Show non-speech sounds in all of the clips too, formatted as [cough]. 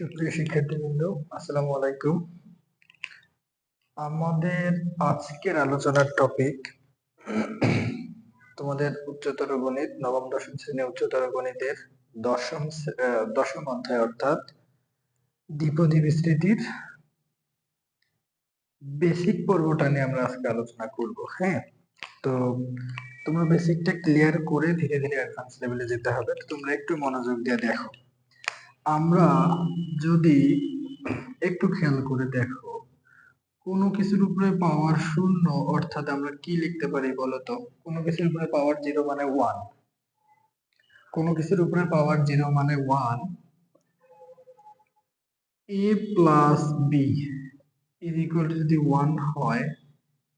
সুপ্রিয় শিক্ষার্থীবৃন্দ, আসসালামু আলাইকুম। আমাদের আজকের আলোচনার টপিক তোমাদের উচ্চতর গণিত, নবম, দশম শ্রেণি উচ্চতর গণিতের দশম দশম অধ্যায় অর্থাৎ দ্বিপদী বিস্তৃতির বেসিক পর্বটা নিয়ে আমরা আজকে আলোচনা করব হ্যাঁ? তো তোমরা বেসিকটা ক্লিয়ার করে ধীরে ধীরে অ্যাডভান্স লেভেলে যেতে হবে। তোমরা একটু মনোযোগ দিয়ে দেখো। আমরা যদি একটু খেয়াল করে দেখো, কোনো কিছুর উপরে পাওয়ার শূন্য, অর্থাৎ আমরা কি লিখতে পারি বলতো? কোনো কিছুর উপরে পাওয়ার জিরো মানে ওয়ান কোনো কিছুর উপরে পাওয়ার জিরো মানে one A plus B is equal to যদি ওয়ান হয়,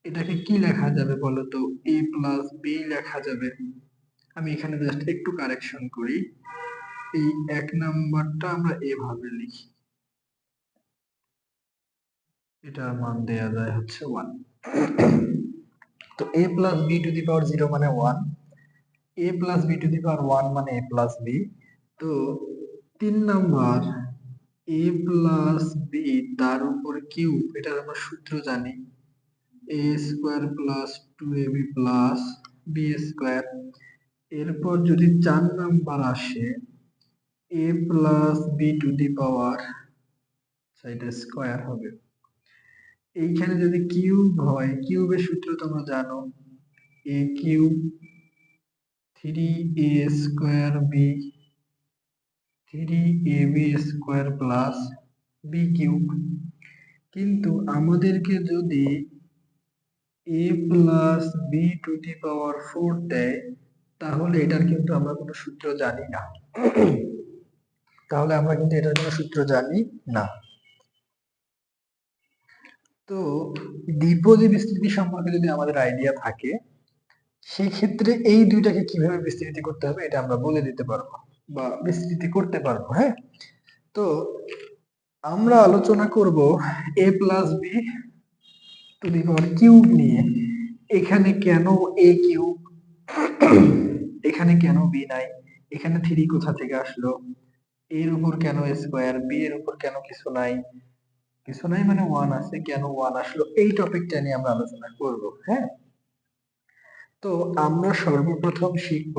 এটাকে কি লেখা যাবে বলতো? এ প্লাস বি লেখা যাবে। আমি এখানে জাস্ট একটু কারেকশন করি। এই এক নাম্বারটা আমরা এভাবে লিখি। এটার মান দেয়া যায় হচ্ছে ওয়ান তো A plus B to the power zero মানে one A plus B to the power one মানে এ প্লাস বি তো তিন নাম্বার এ প্লাস বি তার উপর কিউ এটার আমরা সূত্র জানি। A square plus two A B plus B square এরপর যদি চার নাম্বার আসে A plus B to the power এটা স্কোয়ার হবে। এইখানে যদি কিউব হয়, কিউবের সূত্র তোমরা জানো A cube three A square B three A B square plus B cube. কিন্তু আমাদেরকে যদি A plus B to the power four দেয়, তাহলে এটার কিন্তু আমরা কোনো সূত্র জানি না। তাহলে আমরা কিন্তু এটার কোনো সূত্র জানি না। তো দ্বিপদী বিস্তৃতি সম্পর্কে যদি আমাদের আইডিয়া থাকে সেই ক্ষেত্রে এই দুইটাকে কীভাবে বিস্তৃতি করতে হবে এটা আমরা বলে দিতে পারব বা বিস্তৃতি করতে পারব হ্যাঁ? তো আমরা আলোচনা করব A plus B to the power cube নিয়ে। এখানে কেন এ কিউব এখানে কেন বি নাই, এখানে থ্রি কোথা থেকে আসলো? এর উপর কেন স্কোয়ার বি এর উপর কেন কিছু নাই? কিছু নাই মানে ওয়ান আছে, কেন ওয়ান আসলো? এই টপিকটা নিয়ে আমরা আলোচনা করব হ্যাঁ? তো আমরা সর্বপ্রথম শিখব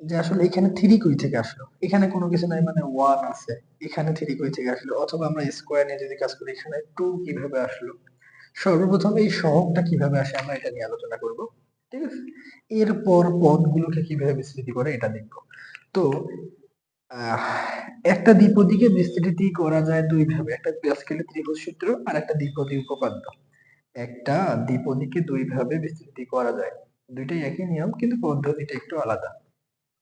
যে আসলে এখানে থ্রি কই থেকে আসলো? এখানে কোনো কিছু নাই মানে ওয়ান আছে, এখানে থ্রি কই থেকে আসলো? অথবা আমরা স্কোয়ার নিয়ে যদি কাজ করি, এখানে টু কীভাবে আসলো? সর্বপ্রথম এই সহগটা কীভাবে আসে আমরা এটা নিয়ে আলোচনা করব, ঠিক আছে? এরপর পদগুলোকে কীভাবে বিস্তৃতি করে এটা দেখব। তো একটা দ্বিপদীকে বিস্তৃতি করা যায় দুই ভাবে একটা প্যাসকেলের ত্রিভুজ সূত্র আর একটা দ্বিপদী উপপাদ্য। একটা দ্বিপদীকে দুই ভাবে বিস্তৃতি করা যায়। দুইটাই একই নিয়ম, কিন্তু পদ্ধতিটা একটু আলাদা।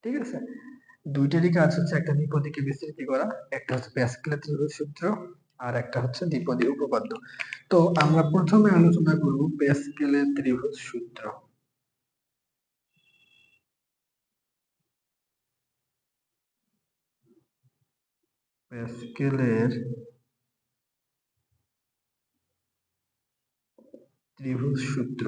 ঠিক আছে? দুইটারই কাজ হচ্ছে একটা দ্বিপদীকে বিস্তৃতি করা, একটা হচ্ছে প্যাসকেলের ত্রিভুজ সূত্র আর একটা হচ্ছে দ্বিপদী উপপাদ্য। তো আমরা প্রথমে আলোচনা করব প্যাসকেলের ত্রিভুজ সূত্র। প্যাসকেলের ত্রিভুজ সূত্র।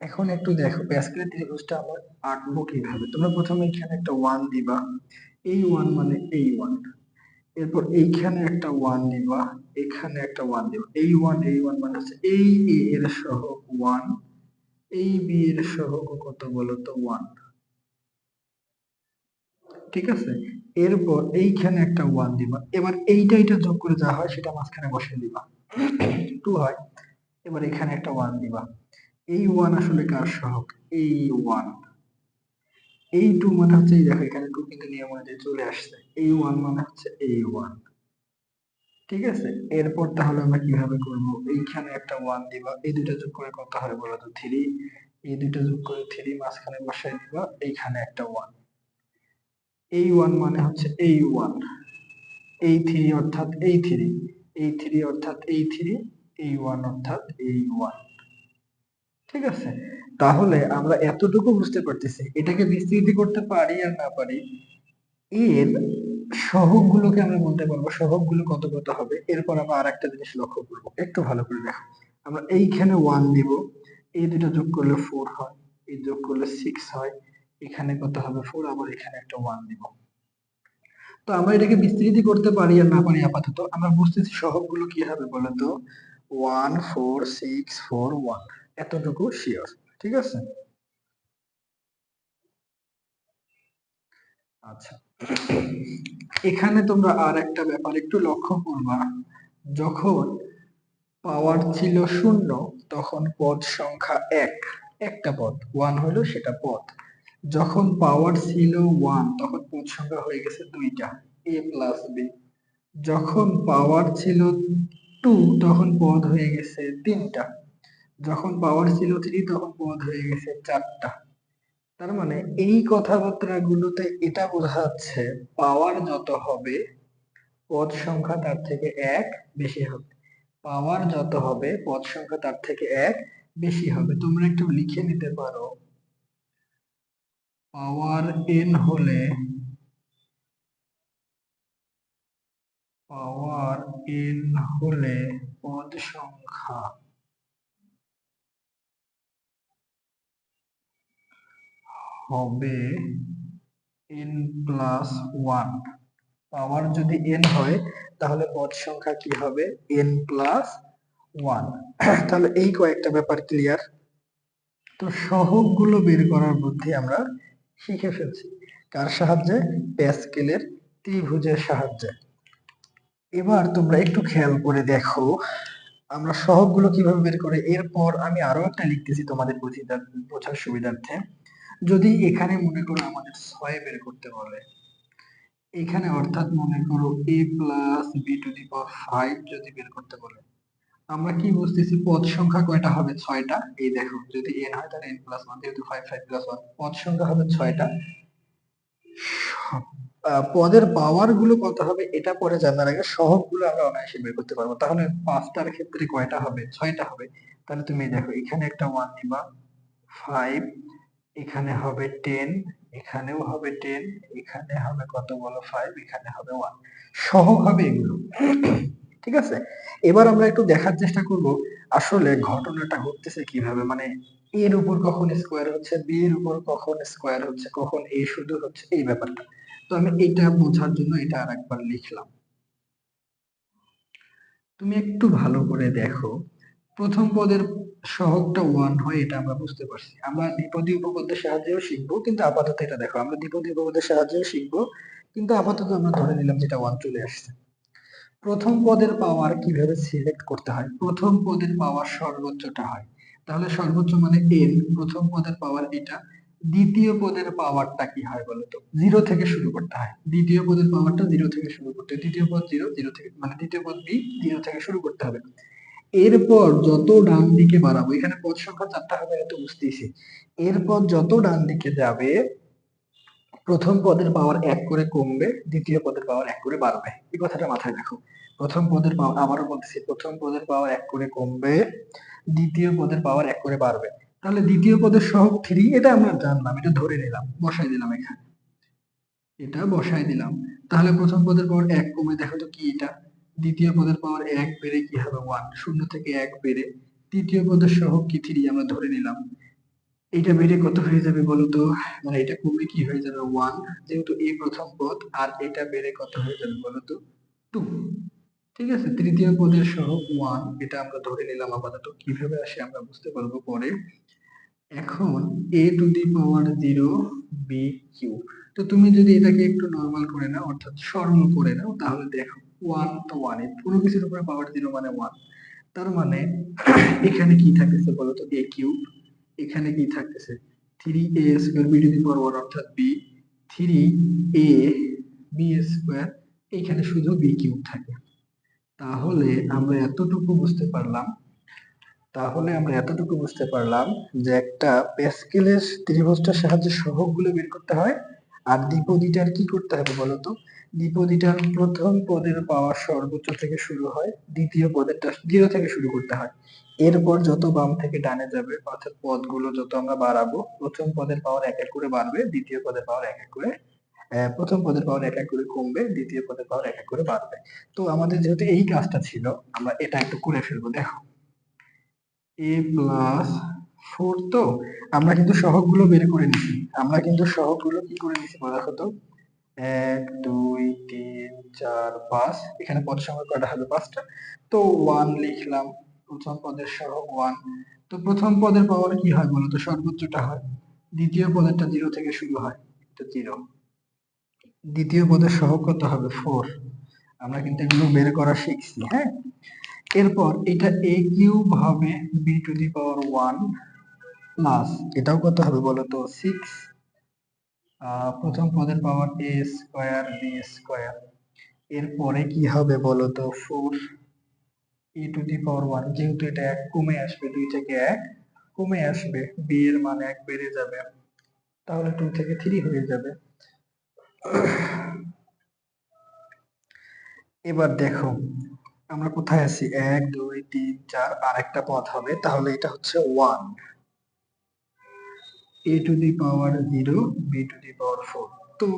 এখন একটু দেখো প্যাসকেলের ত্রিভুজটা আমরা আঁকবো কীভাবে? তোমরা প্রথমে এখানে একটা ওয়ান দিবা। এই ওয়ান মানে এই ওয়ান এরপর এইখানে একটা ওয়ান দিবা, এখানে একটা ওয়ান দিবা। এই ওয়ান এই ওয়ান মানে হচ্ছে এই এর সহগ ওয়ান এই বি এর সহগ কত বলতো ওয়ান ঠিক আছে? এরপর এইখানে একটা ওয়ান দিবা। এবার এইটা এটা যোগ করে যা হয়, সেটা মাঝখানে বসিয়ে দিবা। টু হয়। এবার এখানে একটা ওয়ান দিবা। এই ওয়ান আসলে কার সহগ? এই ওয়ান এই টু মানে হচ্ছে, এই দেখো এখানে টু কিন্তু নিয়ম অনুযায়ী চলে আসছে। এই ওয়ান মানে হচ্ছে এই ওয়ান ঠিক আছে? এরপর তাহলে আমরা কীভাবে করব? এইখানে একটা ওয়ান দিবা, এই দুইটা যোগ করে কত হয় বলো তো? থ্রি এই দুইটা যোগ করে থ্রি মাঝখানে বসাই দিবা, এইখানে একটা ওয়ান এই ওয়ান মানে হচ্ছে এই ওয়ান এই থ্রি অর্থাৎ এই থ্রি এই থ্রি অর্থাৎ এই থ্রি এই ওয়ান অর্থাৎ এই ওয়ান ঠিক আছে? তাহলে আমরা এতটুকু বুঝতে পারতেছি, এটাকে বিস্তৃতি করতে পারি আর না পারি, এর সহগগুলোকে আমরা বলতে পারব, সহগগুলো কত কত হবে? এরপর আমরা আর একটা জিনিস লক্ষ্য করব। একটু ভালো করে দেখো। আমরা এইখানে ওয়ান দিব, এই দুটো যোগ করলে ফোর হয়, এই যোগ করলে সিক্স হয়, এখানে কত হবে ফোর আবার এখানে একটা ওয়ান দিব। তো আমরা এটাকে বিস্তৃতি করতে পারি আর না পারি আপাতত। আমরা বুঝতেছি সহগগুলো কি হবে বলো তো one four six four one এতটুকু শিওর ঠিক আছে? আচ্ছা। এখানে তোমরা আর একটা ব্যাপার একটু লক্ষ্য করবা। যখন পাওয়ার ছিল শূন্য, তখন পদ সংখ্যা এক। একটা পদ ওয়ান হলো সেটা পদ। যখন পাওয়ার ছিল ওয়ান তখন পদ সংখ্যা হয়ে গেছে দুইটা এ প্লাস বি যখন পাওয়ার ছিল টু তখন পদ হয়ে গেছে তিনটা। যখন পাওয়ার ছিল থ্রি তখন পদ হয়ে গেছে চারটা। তার মানে এই কথাবার্তা গুলোতে এটা বোঝা যাচ্ছে পাওয়ার যত হবে, পদ সংখ্যা তার থেকে এক বেশি হবে। পাওয়ার যত হবে, পদ সংখ্যা তার থেকে এক বেশি হবে। তোমরা একটু লিখে নিতে পারো। পাওয়ার এন হলে পাওয়ার এন হলে পদ সংখ্যা হবে এন প্লাস ওয়ান পাওয়ার যদি এন হয়, তাহলে পদ সংখ্যা কি হবে? এন প্লাস ওয়ান তাহলে এই কয়েকটা ব্যাপার ক্লিয়ার তো সহগগুলো বের করার বুদ্ধি আমরা শিখে ফেলছি। কার সাহায্যে? প্যাসকেলের ত্রিভুজের সাহায্যে। এবার তোমরা একটু খেয়াল করে দেখো, আমরা সহগগুলো কীভাবে বের করে। এরপর আমি আরও একটা লিখতেছি তোমাদের বোঝার সুবিধার্থে। যদি এখানে মনে করো আমাদের ছয় বের করতে বলে এখানে অর্থাৎ মনে করো A plus B to the power five যদি বের করতে বলে, আমরা কি বুঝতেছি? পদ সংখ্যা কয়টা হবে? ছয়টা। এই দেখো, যদি এন হয় তাহলে এন প্লাস ওয়ান যেহেতু ফাইভ ফাইভ প্লাস ওয়ান পদ সংখ্যা হবে ছয়টা। পদের পাওয়ারগুলো কত হবে? এটা পরে জানার আগে সহগগুলো আমরা অনায়াসে বের করতে পারব। তাহলে পাঁচটার ক্ষেত্রে কয়টা হবে? ছয়টা হবে। তাহলে তুমি দেখো, এখানে একটা ওয়ান নিবা ফাইভ এখানে হবে টেন এখানেও হবে টেন এখানে হবে কত বলো ফাইভ এখানে হবে ওয়ান সহগ হবে এগুলো। ঠিক আছে? এবার আমরা একটু দেখার চেষ্টা করব আসলে ঘটনাটা ঘটতেছে কীভাবে। মানে এর উপর কখন স্কোয়ার হচ্ছে বি এর উপর কখন স্কোয়ার হচ্ছে, কখন এ শুধু হচ্ছে, এই ব্যাপারটা। তো আমি এটা বোঝার জন্য এটা আর একবার লিখলাম। তুমি একটু ভালো করে দেখো। প্রথম পদের সহগটা ওয়ান হয়, এটা আমরা বুঝতে পারছি। আমরা দ্বিপদী উপপদের সাহায্যেও শিখব, কিন্তু আপাতত এটা দেখো, আমরা দ্বিপদী উপপদের সাহায্যেও শিখব, কিন্তু আপাতত আমরা ধরে নিলাম যেটা ওয়ান চলে আসছে। প্রথম পদের পাওয়ার কীভাবে সিলেক্ট করতে হয়? প্রথম পদের পাওয়ার সর্বোচ্চটা হয়। তাহলে সর্বোচ্চ মানে এন প্রথম পদের পাওয়ার এটা। দ্বিতীয় পদের পাওয়ারটা কি হয় বলতো জিরো থেকে শুরু করতে হয়। দ্বিতীয় পদের পাওয়ারটা জিরো থেকে শুরু করতে দ্বিতীয় পদ জিরো জিরো থেকে মানে দ্বিতীয় পদ বি জিরো থেকে শুরু করতে হবে। এরপর যত ডান দিকে বাড়াবো, এখানে পদ সংখ্যা চারটা হবে এটা বুঝতেছি এরপর যত ডান দিকে যাবে, প্রথম পদের পাওয়ার এক করে কমবে, দ্বিতীয় পদের পাওয়ার এক করে বাড়বে। এই কথাটা মাথায় রাখো। প্রথম পদের পাওয়ার আবারও বলতেছি, প্রথম পদের পাওয়ার এক করে কমবে, দ্বিতীয় পদের পাওয়ার এক করে বাড়বে। তাহলে দ্বিতীয় পদের সহগ থ্রি এটা আমরা জানলাম, এটা ধরে নিলাম, বসাই দিলাম এখানে। এটা বসাই দিলাম। তাহলে প্রথম পদের পাওয়ার এক কমে, দেখো তো কি এটা। দ্বিতীয় পদের পাওয়ার এক বেড়ে কি হবে ওয়ান শূন্য থেকে এক বেড়ে তৃতীয় পদের সহগ কি থ্রি আমরা ধরে নিলাম। এটা বেড়ে কত হয়ে যাবে বলো তো মানে এটা কমে কি হয়ে যাবে ওয়ান যেহেতু এই প্রথম পদ, আর এটা বেড়ে কত হয়ে যাবে বলো তো টু ঠিক আছে? তৃতীয় পদের সহগ ওয়ান এটা আমরা ধরে নিলাম আপাতত। কীভাবে আসে আমরা বুঝতে পারব পরে। এখন A to the power zero B cube তো তুমি যদি এটাকে একটু নর্মাল করে নাও, অর্থাৎ সরল করে নাও, তাহলে দেখো ওয়ান তো ওয়ান পুরো কিছুর উপরে পাওয়ার জিরো মানে ওয়ান তার মানে [coughs] এখানে কি থাকতেছে বলতো এ কিউব এখানে কি থাকতেছে? Three A square B to the power one অর্থাৎ B three A B square এখানে শুধু বি কিউব থাকে। তাহলে আমরা এতটুকু বুঝতে পারলাম, তাহলে আমরা এতটুকু বুঝতে পারলাম যে একটা প্যাসকেলের ত্রিভুজটার সাহায্যে সহগগুলো বের করতে হয়। আর দ্বিপদীটার কি করতে হবে বলতো? দ্বিপদীটার প্রথম পদের পাওয়ার সর্বোচ্চ থেকে শুরু হয়, দ্বিতীয় পদেরটা জিরো থেকে শুরু করতে হয়। এরপর যত বাম থেকে ডানে যাবে, অর্থাৎ পদগুলো যত আমরা বাড়াবো, প্রথম পদের পাওয়ার এক এক করে বাড়বে, দ্বিতীয় পদের পাওয়ার এক এক করে প্রথম পদের পাওয়ার এক এক করে কমবে, দ্বিতীয় পদের পাওয়ার এক এক করে বাড়বে। তো আমাদের যেহেতু এই কাজটা ছিল, আমরা এটা একটু করে ফেলব, দেখো। এ প্লাস ফোর তো আমরা কিন্তু সহগগুলো বের করে নিছি। আমরা কিন্তু সহগগুলো কি করে নিছি দেখো তো? এক, দুই, তিন, চার, পাঁচ। এখানে পদ সংখ্যা কয়টা হবে? পাঁচটা। তো ওয়ান লিখলাম। প্রথম পদের সহগ ওয়ান তো প্রথম পদের পাওয়ার কি হয় বলতো সর্বোচ্চটা হয়। দ্বিতীয় পদেরটা জিরো থেকে শুরু হয়। তো জিরো দ্বিতীয় পদের সহগ কত হবে? ফোর আমরা কিন্তু এগুলো বের করা শিখছি হ্যাঁ? এরপর এটা এ কিউব হবে B to the power one plus এটাও কত হবে বলতো? সিক্স প্রথম পদের power A square B square এরপরে কি হবে বলতো? Four E to the power one যেহেতু এটা এক কমে আসবে, দুই থেকে এক কমে আসবে বি এর মান এক বেড়ে যাবে, তাহলে টু থেকে থ্রি হয়ে যাবে। এবার দেখো, আমরা কোথায় আছি? এক, দুই, তিন, চার আর একটা পদ হবে, তাহলে এটা হচ্ছে one A to the power zero B to the power four তো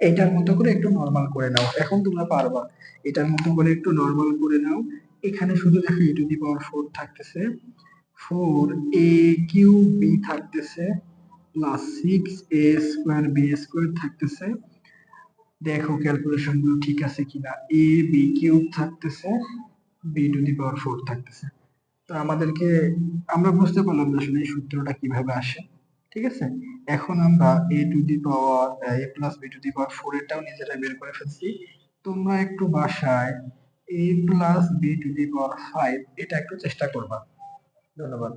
এটার মতো করে একটু নর্মাল করে নাও। এখন তোমরা পারবা। এটার মতো করে একটু নর্মাল করে নাও। এখানে শুধু দেখো A to the power four থাকতেছে। ফোর এ কিউ বি থাকতেছে। Plus six A square B square থাকতেছে। দেখো ক্যালকুলেশনগুলো ঠিক আছে কিনা। এ বি কিউব থাকতেছে। B to the power four থাকতেছে। তো আমাদেরকে, আমরা বুঝতে পারলাম আসলে এই সূত্রটা কীভাবে আসে। ঠিক আছে? এখন আমরা A to the power A plus B to the power four এটাও নিজেরা বের করে ফেলছি। তোমরা একটু বাসায় A plus B to the power five এটা একটু চেষ্টা করবা। ধন্যবাদ।